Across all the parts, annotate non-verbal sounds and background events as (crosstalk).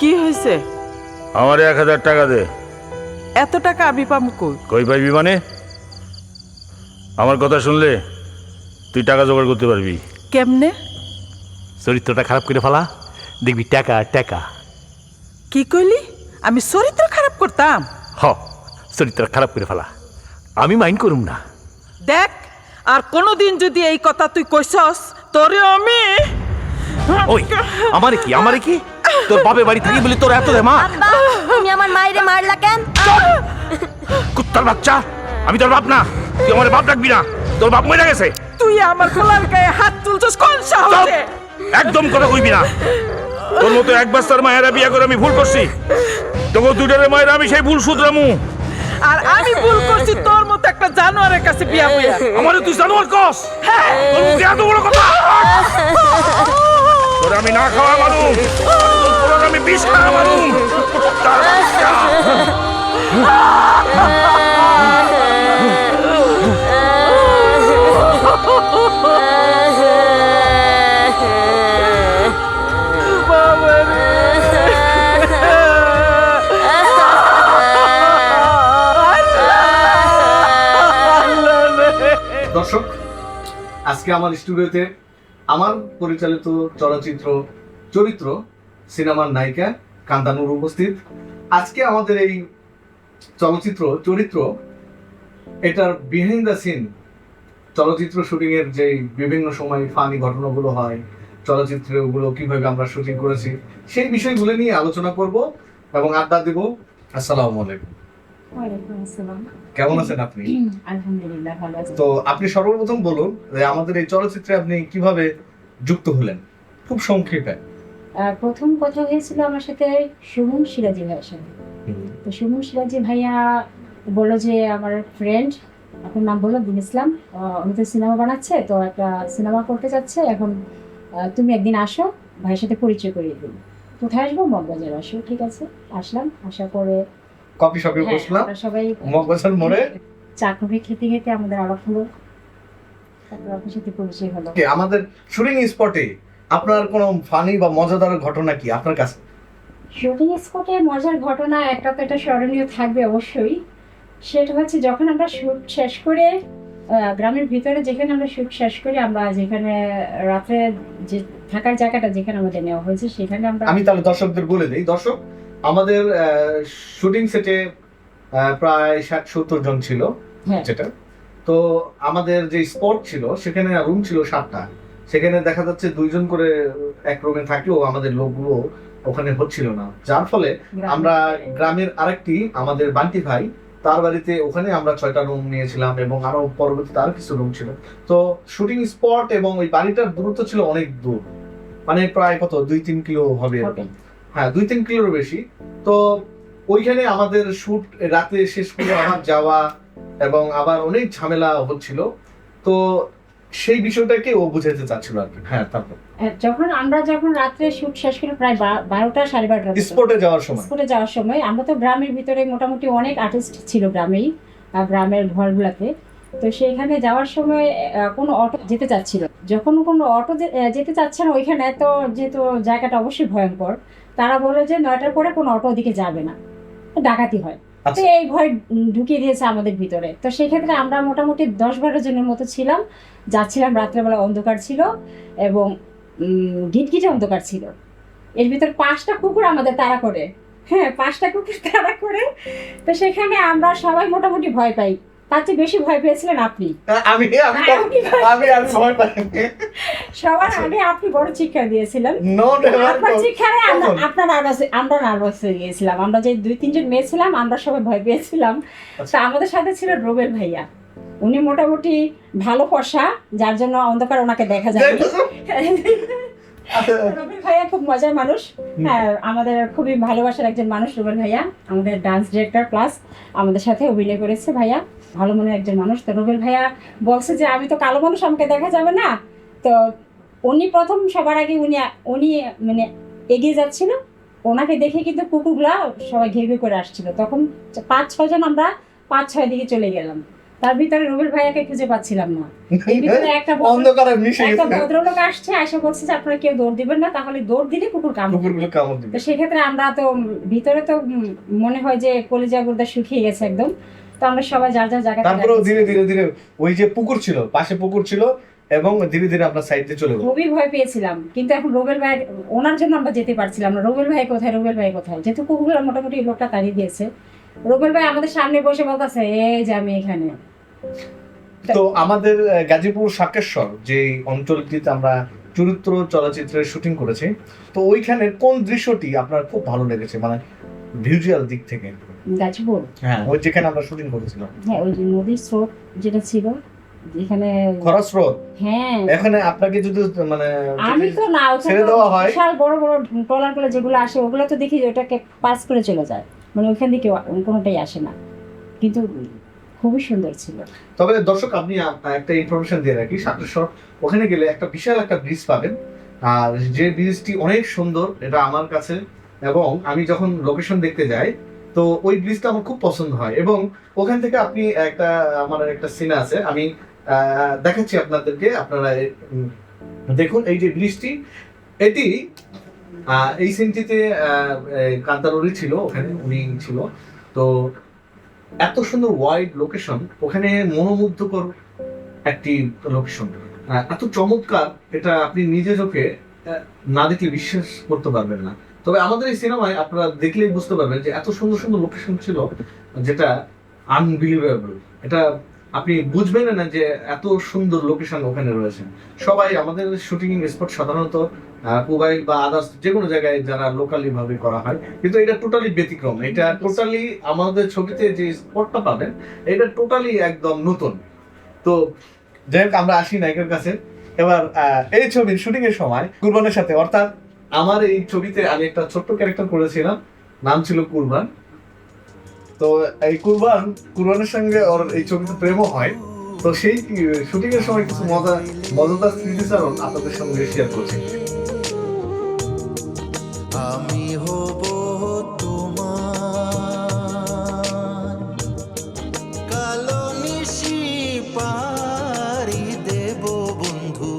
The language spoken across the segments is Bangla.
কি হয়েছে? আমার এক হাজার টাকা দে। এত টাকা আমি পাবো কই? কই পাইবি মানে? আমার কথা শুনলে তুই টাকা জোগাড় করতে পারবি। কেমনে? চরিত্রটা খারাপ করে ফেলা। দেখবি টাকা টাকা। কি কইলি? আমি চরিত্র খারাপ করতাম। হ চরিত্র খারাপ করে ফেলা। আমি মাইন্ড করুম না। দেখ আর কোনোদিন যদি এই কথা তুই কইছস তোরে আমি ওই আমারে কি আমারে কি? তোর বাপে বাড়ি থাকি বলে তোর এত মা আব্বা তুমি আমার মায়েরে মারলা কেন? কুত্তার বাচ্চা আমি তোর বাপ না। তুই আমার বাপ ডাকবি না। তোর বাপ মরে গেছে। তুই আমার খোলার গায়ে হাত তুলছস কোন সাহসে? একদম কথা কইবি না। তোর মতো এক বাস্তার মায়েরা বিয়া করে আমি ভুল করছি। তোকে দুটারে মায়েরা আমি সেই ভুল শুধরামু। আর আমি ভুল করছি তোর মতো একটা জানোয়ারের কাছে বিয়া হইয়া। আমারে তুই জানোয়ার কস। তোর মুখে এত বড় কথা। (laughs) তোর আমি না খাওয়া মানুষ তোর আমি বিষ খাওয়া মানুষ দর্শক আজকে আমার স্টুডিওতে আমার পরিচালিত চলচ্চিত্র, চরিত্র, সিনেমার নায়িকা কান্তানুর উপস্থিত। আজকে আমাদের এই চলচ্চিত্র, চরিত্র, এটার বিহাইন্ড দ্য সিন চলচ্চিত্র শুটিং এর যে বিভিন্ন সময় ফানি ঘটনাগুলো হয় চলচ্চিত্রগুলো কীভাবে আমরা শুটিং করেছি, সেই বিষয়গুলো নিয়ে আলোচনা করব এবং আড্ডা দেব। আসসালামু আলাইকুম। কেমন আছেন আপনি? (clears throat) আলহামদুলিল্লাহ ভালো আছি। তো আপনি সর্বপ্রথম বলুন যে আমাদের এই চলচ্চিত্রে আপনি কীভাবে যুক্ত হলেন? খুব সংক্ষেপে। প্রথম কথা হয়েছিল আমার সাথে সুমন সিরাজি ভাইয়ের সাথে। তো সুমন সিরাজি ভাইয়া বলল যে আমার ফ্রেন্ড আপনার নাম বলল দিন ইসলাম উনি তো সিনেমা বানাচ্ছে তো একটা সিনেমা করতে যাচ্ছে এখন তুমি একদিন আসো ভাইয়ের সাথে পরিচয় করিয়ে দিন কোথায় আসব? মগবাজার আসো ঠিক আছে? আসলাম আসার পরে কফি শপে হ্যাঁ, বসলাম। সবাই মগবাজার মোড়ে। চা কফি খেতে খেতে আমাদের আলাপ হলো আপনার সাথে পরিচয় হলো। আমাদের শুটিং স্পটে আপনার কোনো ফানি বা মজাদার ঘটনা কি আপনার কাছে? শুটিং স্পটে মজার ঘটনা একটা তো এটা স্মরণীয় থাকবে অবশ্যই। সেটা হচ্ছে যখন আমরা শুট শেষ করে গ্রামের ভিতরে যেখানে আমরা শুট শেষ করি আমরা যেখানে রাতে যে থাকার জায়গাটা যেখানে আমাদের নেওয়া হয়েছে সেখানে আমরা আমি তাহলে দর্শকদের বলে দিই। দর্শক আমাদের শুটিং সেটে প্রায় ষাট সত্তর জন ছিল হ্যাঁ। যেটা। তো আমাদের যে স্পট ছিল সেখানে রুম ছিল সাতটা। সেখানে দেখা যাচ্ছে দুইজন করে এক রুমে থাকলেও আমাদের লোকগুলো ওখানে হচ্ছিল না। যার ফলে আমরা গ্রামের আরেকটি আমাদের বান্টি ভাই তার বাড়িতে ওখানে আমরা ছয়টা রুম নিয়েছিলাম এবং আরও পরবর্তীতে আরও কিছু রুম ছিল। তো শুটিং স্পট এবং ওই বাড়িটার দূরত্ব ছিল অনেক দূর। মানে প্রায় কত? দুই তিন কিলো হবে হবে। এরকম হ্যাঁ দুই তিন কিলোর বেশি। তো ওইখানে আমাদের শুট রাতে শেষ করে আবার যাওয়া এবং আবার অনেক ঝামেলা হচ্ছিল। তো সেই বিষয়টাকে ও বুঝাতে চাচ্ছিল আর কি। হ্যাঁ তারপর। যখন আমরা যখন রাত্রে শুট শেষ করে প্রায় বারোটা সাড়ে বারোটা স্পটে যাওয়ার সময়। স্কুলে যাওয়ার সময়। আমরা তো গ্রামের ভিতরে মোটামুটি অনেক আর্টিস্ট ছিল গ্রামেই গ্রামের ঘরগুলোতে। তো সেখানে যাওয়ার সময় কোনো অটো যেতে চাচ্ছিল যখন কোনো অটো যেতে চাচ্ছে না ওইখানে তো যেহেতু জায়গাটা অবশ্যই ভয়ঙ্কর তারা বলে যে নয়টার পরে কোনো অটো ওদিকে যাবে না। ডাকাতি হয়। তো আচ্ছা। এই ভয় ঢুকিয়ে দিয়েছে আমাদের ভিতরে। তো সেই ক্ষেত্রে আমরা মোটামুটি দশ বারো জনের মতো ছিলাম। যাচ্ছিলাম রাত্রেবেলা অন্ধকার ছিল এবং গিটগিটে অন্ধকার ছিল। এর ভিতর পাঁচটা কুকুর আমাদের তাড়া করে। হ্যাঁ পাঁচটা কুকুর তাড়া করে। তো সেখানে আমরা সবাই মোটামুটি ভয় পাই। তার চেয়ে বেশি ভয় পেয়েছিলেন আপনি। আমি আমি আমি ভয়- আমি আমি ভয় পাই সবার আগে আপনি বড় চিৎকার দিয়েছিলেন। নো আপনার আমরা নার্ভাস আমরা নার্ভাস হয়ে গিয়েছিলাম। আমরা যে দুই তিনজন মেয়ে ছিলাম আমরা সবাই ভয় পেয়েছিলাম। তা আমাদের সাথে ছিল রোবেল ভাইয়া। উনি মোটামুটি ভালো ফর্সা যার জন্য অন্ধকার ওনাকে দেখা যায় রুবেল ভাইয়া খুব মজার মানুষ। হ্যাঁ আমাদের খুবই ভালোবাসার একজন মানুষ রুবেল ভাইয়া। আমাদের ডান্স ডিরেক্টর প্লাস আমাদের সাথে অভিনয় করেছে ভাইয়া। ভালো মনের একজন মানুষ। তো রুবেল ভাইয়া বলছে যে আমি তো কালো মানুষ আমাকে দেখা যাবে না। তো উনি প্রথম সবার আগে উনি উনি মানে এগিয়ে যাচ্ছিল। ওনাকে দেখে কিন্তু কুকুরগুলা সবাই ঘের করে আসছিল। তখন পাঁচ ছজন আমরা পাঁচ ছয় দিকে চলে গেলাম। তার ভিতরে রুবেল ভাইয়াকে খুঁজে পাচ্ছিলাম না। এর ভিতরে একটা অন্ধকারে মিশে একটা ভদ্রলোক আসছে এসে বলছে যে আপনারা কেউ দৌড় দিবেন না তাহলে দৌড় দিলে কুকুর কামড় কুকুরগুলো কামড় দিবে। তো সেক্ষেত্রে আমরা তো ভিতরে তো মনে হয় যে কলিজা গুর্দা শুকিয়ে গেছে একদম। তো আমরা সবাই যার যার জায়গায় তারপরেও ধীরে ধীরে ধীরে ওই যে পুকুর ছিল পাশে পুকুর ছিল এবং ধীরে ধীরে আমরা সাইড দিয়ে চলে গেলাম। খুবই ভয় পেয়েছিলাম কিন্তু এখন রুবেল ভাই ওনার জন্য আমরা যেতে পারছিলাম না। রুবেল ভাই কোথায়? রুবেল ভাই কোথায়? যেহেতু কুকুরগুলো মোটামুটি লোকটা তাড়িয়ে দিয়েছে। রুবেল ভাই আমাদের সামনে বসে বলতেছে এই যে আমি এখানে। তো আমাদের গাজীপুর সাকেশ্বর যে অঞ্চলটিতে আমরা চরিত্র চলচ্চিত্রের শুটিং করেছি তো ওইখানের কোন দৃশ্যটি আপনার খুব ভালো লেগেছে মানে ভিজুয়াল দিক থেকে? গাছপুর হ্যাঁ। ওই যেখানে আমরা শুটিং করেছিলাম। হ্যাঁ ওই যে নদীর স্রোত যেটা ছিল যেখানে খরস্রোত হ্যাঁ। এখানে আপনাকে যদি মানে আমি তো না ছেড়ে দেওয়া হয়। বিশাল বড় বড় ট্রলারগুলো যেগুলো আসে ওগুলো তো দেখি যে ওটাকে পাস করে চলে যায়। মানে ওইখান থেকে কোনোটাই আসে না। কিন্তু খুবই সুন্দর ছিল। তবে দর্শক, আপনি একটা ইনফরমেশন দিয়ে রাখি। সাকেশ্বর ওখানে গেলে একটা বিশাল একটা ব্রিজ পাবেন। আর যে ব্রিজটি অনেক সুন্দর, এটা আমার কাছে। এবং আমি যখন লোকেশন দেখতে যাই, তো ওই ব্রিজটা আমার খুব পছন্দ হয়। এবং ওখান থেকে আপনি একটা, আমার একটা সিন আছে। আমি দেখাচ্ছি আপনাদেরকে। আপনারা দেখুন এই যে ব্রিজটি এটি এই সিনটিতে কান্তারুরি ছিল ওখানে, উনি ছিল। তো এত সুন্দর ওয়াইড লোকেশন ওখানে মনোমুগ্ধকর একটি লোকেশন এত চমৎকার, এটা আপনি নিজে চোখে না দেখলে বিশ্বাস করতে পারবেন না। তবে আমাদের এই সিনেমায় আপনারা দেখলেই বুঝতে পারবেন যে এত সুন্দর সুন্দর লোকেশন ছিল যেটা আনবিলিভেবল এটা আপনি বুঝবেন না যে এত সুন্দর লোকেশন ওখানে রয়েছে। সবাই, আমাদের শুটিং স্পট সাধারণত মোবাইল বা আদার্স যে কোনো জায়গায় যারা লোকালি ভাবে করা হয় কিন্তু এটা টোটালি ব্যতিক্রম। এটা টোটালি আমাদের ছবিতে যে স্পটটা পাবেন এটা টোটালি একদম নতুন। তো যাই হোক আমরা আসি নায়কের কাছে। এবার এই ছবির শুটিং এর সময় কুরবানের সাথে অর্থাৎ আমার এই ছবিতে আমি একটা ছোট্ট ক্যারেক্টার করেছিলাম নাম ছিল কুরবান। তো এই কুরবান কুরবানের সঙ্গে ওর এই ছবিতে প্রেমও হয়। তো সেই শুটিং এর সময় কিছু মজা মজাদার স্মৃতিচারণ আপনাদের সঙ্গে শেয়ার করছি। আমি হব তোমার কালো নিশি পারি দেব বন্ধু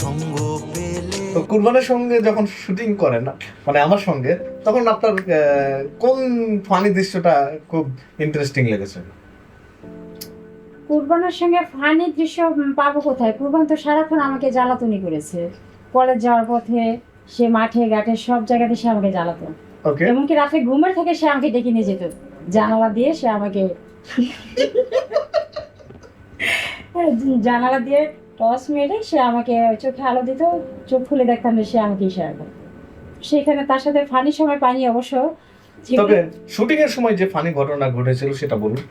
সঙ্গ পেলে কুরবানের সঙ্গে যখন শুটিং করেন মানে আমার সঙ্গে তখন আপনার কোন ফানি দৃশ্যটা খুব ইন্টারেস্টিং লেগেছে? কুরবানের সঙ্গে ফানি দৃশ্য পাবো কোথায়? কুরবান তো সারাক্ষণ আমাকে জ্বালাতনই করেছে। কলেজ যাওয়ার পথে সে মাঠে ঘাটে সব জায়গাতে সে আমাকে জ্বালাতো। ওকে এমনকি রাতে ঘুমের থেকে সে আমাকে ডেকে নিয়ে যেত। জানালা দিয়ে সে আমাকে জানালা দিয়ে টস মেরে সে আমাকে চোখে আলো দিত চোখ খুলে দেখতাম যে সে আমাকে ইশারা করতো। সেখানে তার সাথে ফানি সময় পানি অবশ্য। তবে শুটিং এর সময় যে ফানি ঘটনা ঘটেছিল সেটা বলুন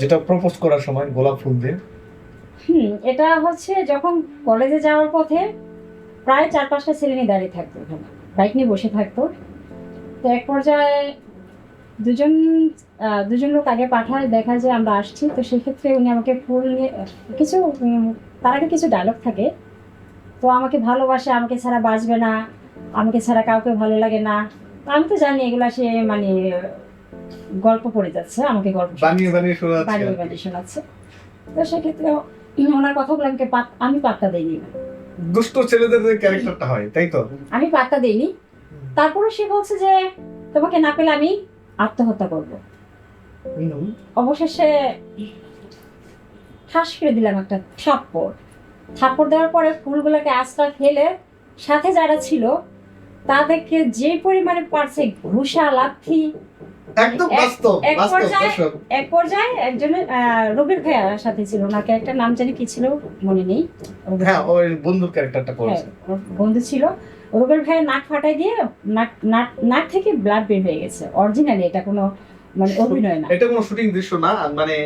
যেটা প্রপোজ করার সময় গোলাপ ফুল দিয়ে। হুম এটা হচ্ছে যখন কলেজে যাওয়ার পথে প্রায় চার পাঁচটা ছেলে নিয়ে দাঁড়িয়ে থাকতো ওখানে বাইক নিয়ে বসে থাকতো। তো এক পর্যায়ে দুজন দুজন লোক আগে পাঠায় দেখা যায় আমরা আসছি। তো সেক্ষেত্রে উনি আমাকে ফুল নিয়ে কিছু তার আগে কিছু ডায়লগ থাকে। তো আমাকে ভালোবাসে আমাকে ছাড়া বাঁচবে না আমাকে ছাড়া কাউকে ভালো লাগে না। আমি তো জানি এগুলো সে মানে গল্প পড়ে যাচ্ছে আমাকে গল্প শোনাচ্ছে। বানিয়ে বানিয়ে শোনা যাচ্ছে বানিয়ে বানিয়ে শোনাচ্ছে। তো সেক্ষেত্রে ওনার কথাগুলো আমাকে আমি পাত্তা দিইনি। দুষ্ট ছেলেদের ক্যারেক্টারটা হয় তাই তো? আমি পাত্তা দিইনি। তারপরে সে বলছে যে তোমাকে না পেলে আমি আত্মহত্যা করব। অবশেষে ঠাস করে দিলাম একটা থাপ্পড়। থাপ্পড় দেওয়ার পরে ফুলগুলোকে আস্তা ফেলে সাথে যারা ছিল তাদেরকে যে পরিমাণে পারছে ঘুষা লাথি একদম বাস্তব বাস্তব এক পর্যায়ে একজনের রবির ভাইয়ার সাথে ছিল ওনাকে একটা নাম জানি কি ছিল মনে নেই। হ্যাঁ ওই বন্ধুর ক্যারেক্টারটা হ্যাঁ, করেছে। বন্ধু ছিল। রুবেল ভাইয়ের নাক ফাটাই দিয়ে নাক নাক নাক থেকে ব্লাড বের হয়ে গেছে। অরিজিনালি এটা কোনো মানে অভিনয় না। এটা কোনো শুটিং দৃশ্য না মানে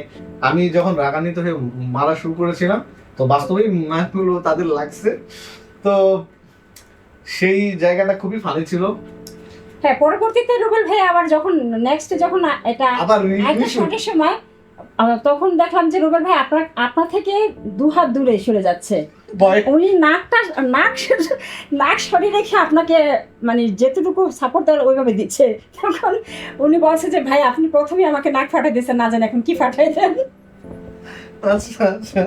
আমি যখন রাগান্বিত হয়ে মারা শুরু করেছিলাম তো বাস্তবেই মায়াগুলো তাদের লাগছে। তো সেই জায়গাটা খুবই ফানি ছিল। হ্যাঁ পরবর্তীতে রুবেল ভাই আবার যখন নেক্সট যখন এটা আবার একটা reshoot। সময় তখন দেখলাম যে রুবেল ভাই আপনার আপনার থেকে দু হাত দূরে সরে যাচ্ছে। উনি নাকটা নাক নাক সরিয়ে রেখে আপনাকে মানে যেতটুকু সাপোর্ট দেওয়ার ওইভাবে দিচ্ছে। তখন উনি বলছে যে ভাই আপনি প্রথমেই আমাকে নাক ফাটাই দিয়েছেন না জানেন এখন কি ফাটাই দেন? আচ্ছা আচ্ছা।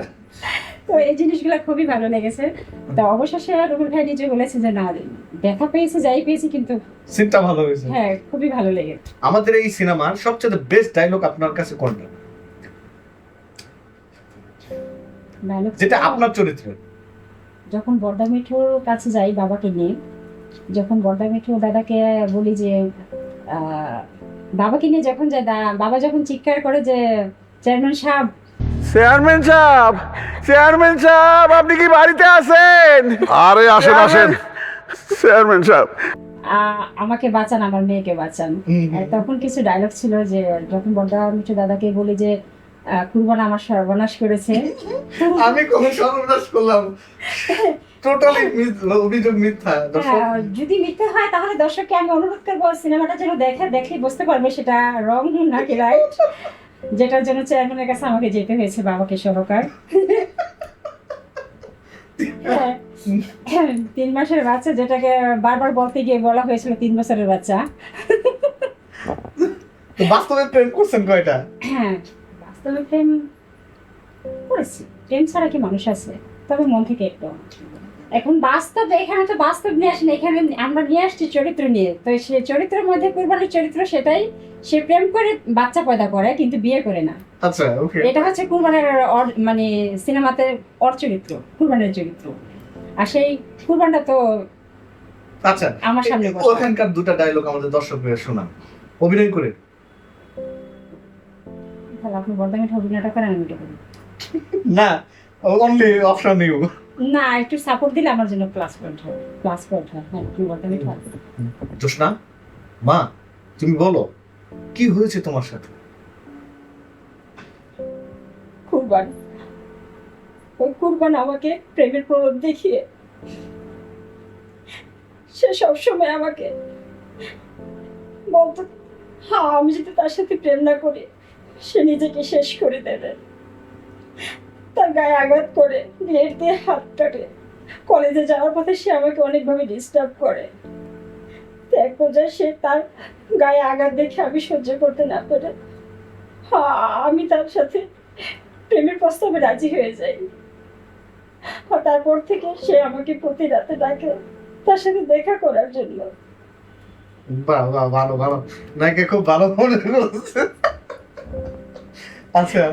তো এই জিনিসগুলো খুবই ভালো লেগেছে। তো অবশেষে রুবেল ভাই নিজে বলেছে যে না দেখা পেয়েছে যাই পেয়েছি কিন্তু সিনটা ভালো হয়েছে। হ্যাঁ খুবই ভালো লেগেছে। আমাদের এই সিনেমার সবচেয়ে বেস্ট ডায়লগ আপনার কাছে কোনটা? যেটা আপনার চরিত্রের। যখন বর্দা মিঠুর কাছে যাই বাবাকে নিয়ে যখন বর্দা মিঠু দাদাকে বলি যে বাবাকে নিয়ে যখন যায় বাবা যখন চিৎকার করে যে চেয়ারম্যান সাহেব চেয়ারম্যান সাহেব চেয়ারম্যান সাহেব আপনি কি বাড়িতে আছেন? আরে আসেন আসেন। চেয়ারম্যান সাহেব। আমাকে বাঁচান আমার মেয়েকে বাঁচান। তখন কিছু ডায়লগ ছিল যে যখন বর্দা মিঠু দাদাকে বলি যে কুরবান আমার সর্বনাশ করেছে। আমি কোন সর্বনাশ করলাম। টোটালি অভিযোগ মিথ্যা দর্শক। হ্যাঁ, যদি মিথ্যে হয় তাহলে দর্শককে আমি অনুরোধ করব সিনেমাটা যেন দেখে দেখে বুঝতে পারবে সেটা রং নাকি রাইট যেটার জন্য চেয়ারম্যানের কাছে আমাকে যেতে হয়েছে বাবাকে সহকার। হ্যাঁ, তিন মাসের বাচ্চা যেটাকে বারবার বলতে গিয়ে বলা হয়েছিল তিন বছরের বাচ্চা। বাস্তবে প্রেম করছেন কয়টা? হ্যাঁ বাস্তবে প্রেম করেছি। প্রেম ছাড়া কি মানুষ আছে? তবে মন থেকে একটু এখন বাস্তব এখানে তো বাস্তব নিয়ে আসেন এখানে আমরা নিয়ে আসছি চরিত্র নিয়ে। তো সে চরিত্রের মধ্যে কুরবানির চরিত্র সেটাই সে প্রেম করে বাচ্চা পয়দা করে কিন্তু বিয়ে করে না। আচ্ছা ওকে। এটা হচ্ছে কুরবানের মানে সিনেমাতে অর চরিত্র কুরবানের চরিত্র। আর সেই কুরবানটা তো আচ্ছা আমার সামনে। ওখানকার দুটা ডায়লগ আমাদের দর্শকদের শোনান। অভিনয় করে। তাহলে আপনি বর্ধমানে অভিনয়টা করেন আমি। না অনলি অপশন ইউ না একটু সাপোর্ট দিলে আমার জন্য প্লাস পয়েন্ট হয়। প্লাস পয়েন্ট হয় হ্যাঁ আপনি বর্ধমানে জোসনা মা তুমি বলো কি হয়েছে তোমার সাথে? কুরবান। ওই কুরবান আমাকে প্রেমের প্রলোভ দেখিয়ে সে সবসময় আমাকে বলতো হ্যাঁ আমি যদি তার সাথে প্রেম না করি সে নিজেকে শেষ করে দেবে। তার গায়ে আঘাত করে ব্লেড দিয়ে হাত কাটে। কলেজে যাওয়ার পথে সে আমাকে অনেকভাবে ডিস্টার্ব করে। এক পর্যায়ে সে তার গায়ে আঘাত দেখে আমি সহ্য করতে না পেরে। আমি তার সাথে প্রেমের প্রস্তাবে রাজি হয়ে যাই। তারপর থেকে সে আমাকে প্রতি রাতে ডাকে তার সাথে দেখা করার জন্য। বাহ বাহ ভালো ভালো। নাকি খুব ভালো মনে করছে। আচ্ছা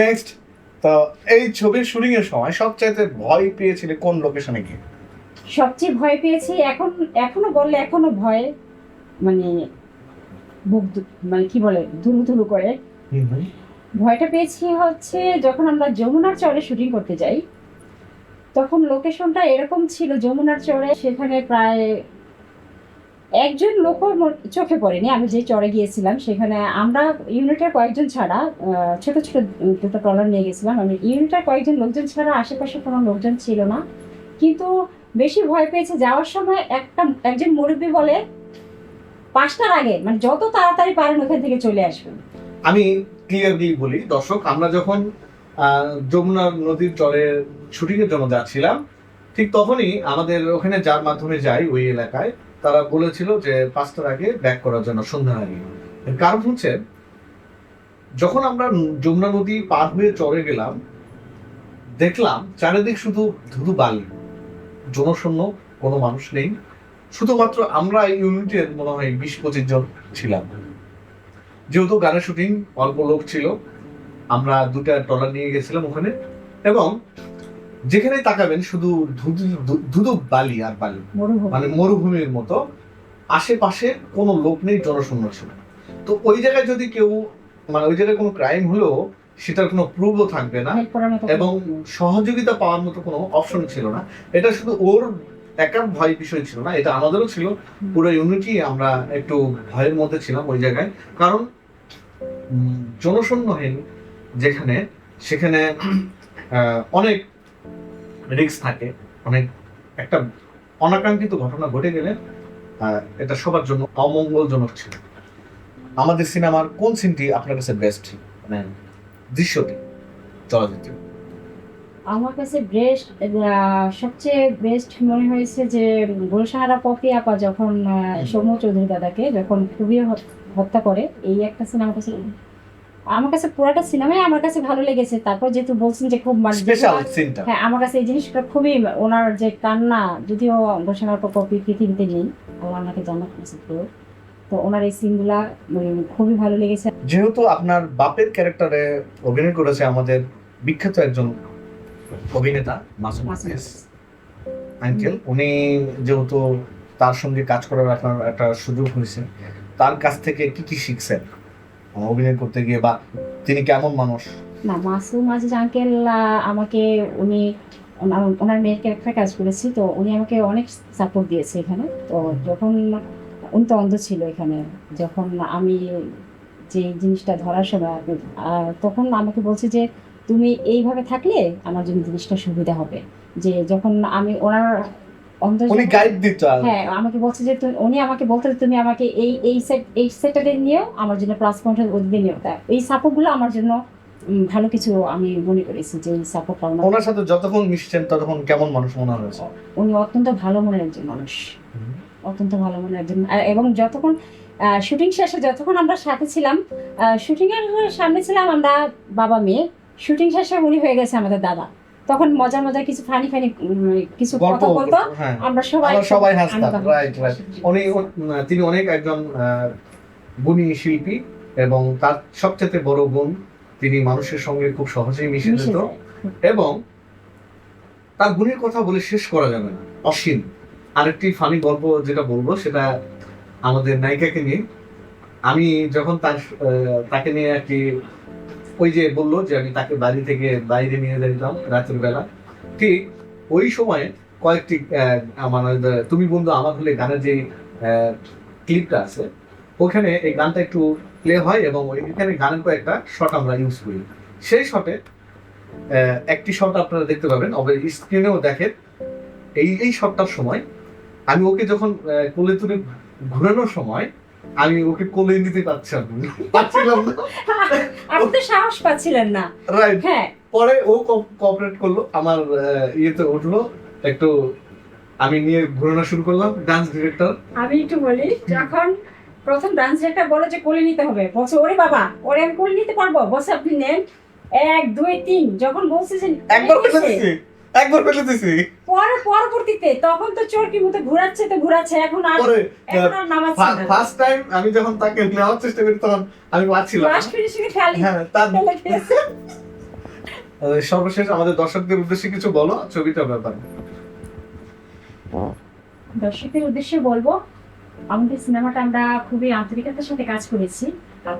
নেক্সট তো এই ছবির শুটিং এর সময় সবচাইতে ভয় পেয়েছিলে কোন লোকেশনে গিয়ে? সবচেয়ে ভয় পেয়েছি এখন এখনও বললে এখনও ভয় মানে বুক মানে কি বলে ধুলু ধুলু করে ভয়টা পেয়েছি হচ্ছে যখন আমরা যমুনার চরে শুটিং করতে যাই তখন লোকেশনটা এরকম ছিল যমুনার চরে সেখানে প্রায় একজন লোক চোখে পড়েনি। আমি যে চরে গিয়েছিলাম, সেখানে আমরা ইউনিটের কয়েকজন ছাড়া ছোট ছোট দুটো ট্রলার নিয়ে গেছিলাম আমি ইউনিটের কয়েকজন লোকজন ছাড়া আশেপাশে কোনো লোকজন ছিল না। কিন্তু বেশি ভয় পেয়েছে যাওয়ার সময় একটা, একজন মুরব্বী বলে, পাঁচটার আগে মানে যত তাড়াতাড়ি পারেন ওখান থেকে চলে আসবেন। আমি ক্লিয়ারলি বলি, দর্শক, আমরা যখন যমুনা নদীর চরে শুটিং এর জন্য যাচ্ছিলাম, ঠিক তখনই আমাদের ওখানে যার মাধ্যমে যাই ওই এলাকায় তারা বলেছিল যে পাঁচটার আগে ব্যাক করার জন্য, সন্ধ্যার আগে। কারণ হচ্ছে, যখন আমরা যমুনা নদী পার হয়ে চড়ে গেলাম, দেখলাম চারিদিক শুধু ধুধু বালি। জনশূন্য, কোনো মানুষ নেই। শুধুমাত্র আমরা ইউনিটের মনে হয় বিশ পঁচিশ জন ছিলাম। যেহেতু গানের শুটিং অল্প লোক ছিল, আমরা দুটা ট্রলার নিয়ে গেছিলাম ওখানে। এবং যেখানে তাকাবেন শুধু ধুধু বালি আর বালি মানে মরুভূমির মতো আশেপাশে কোনো লোক নেই জনশূন্য ছিল তো ওই জায়গায় যদি কেউ মানে ওই জায়গায় কোনো ক্রাইম হলেও সেটার কোনো প্রুভও থাকবে না এবং সহযোগিতা পাওয়ার মতো কোনো অপশন ছিল না। এটা শুধু ওর একার ভয় বিষয় ছিল না এটা আমাদেরও ছিল। পুরো ইউনিটি আমরা একটু ভয়ের মধ্যে ছিলাম ওই জায়গায়। কারণ জনশূন্যহীন যেখানে সেখানে আহ, অনেক রিস্ক থাকে অনেক একটা অনাকাঙ্ক্ষিত ঘটনা ঘটে গেলে এটা সবার জন্য অমঙ্গলজনক ছিল। আমাদের সিনেমার কোন সিনটি আপনার কাছে বেস্ট মানে দৃশ্যটি চলচ্চিত্র। আমার কাছে বেস্ট সবচেয়ে বেস্ট মনে হয়েছে যে গুলশাহারা পপি আপা যখন সৌম্য চৌধুরী দাদাকে যখন খুবই হত্যা করে এই একটা সিনেমা কাছে আমার কাছে পুরোটা সিনেমাই আমার কাছে ভালো লেগেছে। তারপর যেহেতু বলছেন যে খুব স্পেশাল সিনটা হ্যাঁ আমার কাছে এই জিনিসটা খুবই ওনার যে কান্না যদিও ঘোষণার কপি পৃথিবীতে নেই ওনাকে জান্নাত নসিব করুক। তো। ওনার এই সিনগুলা খুবই ভালো লেগেছে। যেহেতু আপনার বাপের ক্যারেক্টারে অভিনয় করেছে আমাদের বিখ্যাত একজন অভিনেতা মাসুম আঙ্কেল। উনি যেহেতু তার সঙ্গে কাজ করার আপনার একটা সুযোগ হয়েছে তার কাছ থেকে কি কি শিখছেন? অভিনয় করতে গিয়ে বা তিনি কেমন মানুষ? না, মাসুম আজিজ আঙ্কেল আমাকে উনি ওনার- মেয়ের ক্যারেক্টার কাজ করেছি, তো উনি আমাকে অনেক সাপোর্ট দিয়েছে এখানে। তো যখন উনি তো অন্ধ ছিল এখানে, যখন আমি যে জিনিসটা ধরার সময় তখন আমাকে বলছে যে, তুমি এইভাবে থাকলে আমার জন্য জিনিসটা সুবিধা হবে। যে যখন আমি ওনার উনি গাইড দিত হ্যাঁ আমাকে বলছে যে তুমি- উনি আমাকে বলতে তুমি আমাকে এই এই সেট এই সেটারে নিয়েও আমার জন্য প্লাস পয়েন্টের ওদিকে নিয়েও। তা এই সাপোর্টগুলো আমার জন্য ভালো কিছু আমি মনে করেছি যে এই সাপোর্টটা ওনার সাথে যতক্ষণ মিশছেন ততক্ষণ কেমন মানুষ মনে হয়েছে উনি অত্যন্ত ভালো মনের একজন মানুষ। অত্যন্ত ভালো মনের একজন এবং যতক্ষণ শুটিং শেষে যতক্ষণ আমরা সাথে ছিলাম শুটিং এর সামনে ছিলাম আমরা বাবা মেয়ে শুটিং শেষে উনি হয়ে গেছে আমাদের দাদা। তখন মজার মজার কিছু ফানি ফানি কিছু কথা বলতো। হ্যাঁ। আমরা সবাই সবাই হাসতাম। রাইট রাইট উনি তিনি অনেক একজন গুণী শিল্পী এবং তার সবচেয়ে বড় গুণ তিনি মানুষের সঙ্গে খুব সহজেই মিশে যেত। এবং তার গুণের কথা বলে শেষ করা যাবে না অসীম। আরেকটি ফানি গল্প যেটা বলব সেটা আমাদের নায়িকাকে নিয়ে। আমি যখন তার তাকে নিয়ে আর কি ওই যে বলল যে আমি তাকে বাড়ি থেকে বাইরে নিয়ে যেতাম রাতের বেলা ঠিক ওই সময়ে কয়েকটি আমার, তুমি বন্ধু আমার হলে গানের যে ক্লিপটা আছে, ওখানে এই গানটা একটু প্লে হয় এবং ওইখানে গানের কয়েকটা শট আমরা ইউজ করি। সেই শটে একটি শট আপনারা দেখতে পাবেন স্ক্রিনেও দেখেন। এই এই শটটার সময়, আমি ওকে যখন কোলে তুলে ঘুরানোর সময় আমি ওকে কোলে নিতে পারছিলাম। পারছিলাম না। (laughs) আপনি তো সাহস পাচ্ছিলেন না। রাইট হ্যাঁ। পরে ও কোঅপারেট করল আমার ইয়েতে উঠল একটু আমি নিয়ে ঘুরানো শুরু করলাম ডান্স ডিরেক্টর আমি একটু বলি যখন প্রথম ডান্স ডিরেক্টর বলে যে কোলে নিতে হবে বলছে ওরে বাবা ওরে আমি কোলে নিতে পারব? বলছে আপনি নেন। এক দুই তিন। যখন বলছে একবার ফেলে দিছি একবার ফেলে দিছি পরে পরবর্তীতে তখন তো চোরকি মতো ঘুরাচ্ছে তো ঘুরাচ্ছে এখন আর পরে এখন আর নামাচ্ছে ফার্স্ট টাইম আমি যখন তাকে নেওয়ার চেষ্টা করি তখন আমি পাচ্ছিলাম ফিনিশিং এ হ্যাঁ তার (laughs) সর্বশেষ আমাদের দর্শকদের উদ্দেশ্যে কিছু বলো ছবিটার ব্যাপারে। দর্শকের উদ্দেশ্যে বলব আমাদের সিনেমাটা আমরা খুবই আন্তরিকতার সাথে কাজ করেছি।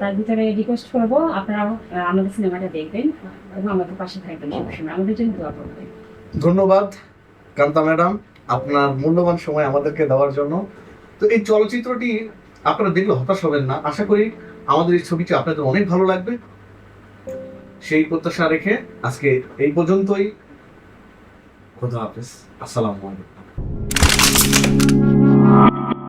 তার ভিতরে রিকোয়েস্ট করব আপনারা আমাদের সিনেমাটা দেখবেন এবং আমাদের পাশে থাকবেন সবসময়। আমাদের জন্য দোয়া করবেন। ধন্যবাদ। কান্তা ম্যাডাম, আপনার মূল্যবান সময় আমাদেরকে দেওয়ার জন্য। তো এই চলচ্চিত্রটি আপনারা দেখলে হতাশ হবেন না। আশা করি আমাদের এই ছবিটি আপনাদের অনেক ভালো লাগবে। সেই প্রত্যাশা রেখে আজকে এই পর্যন্তই। খোদা হাফেজ। আসসালামু আলাইকুম।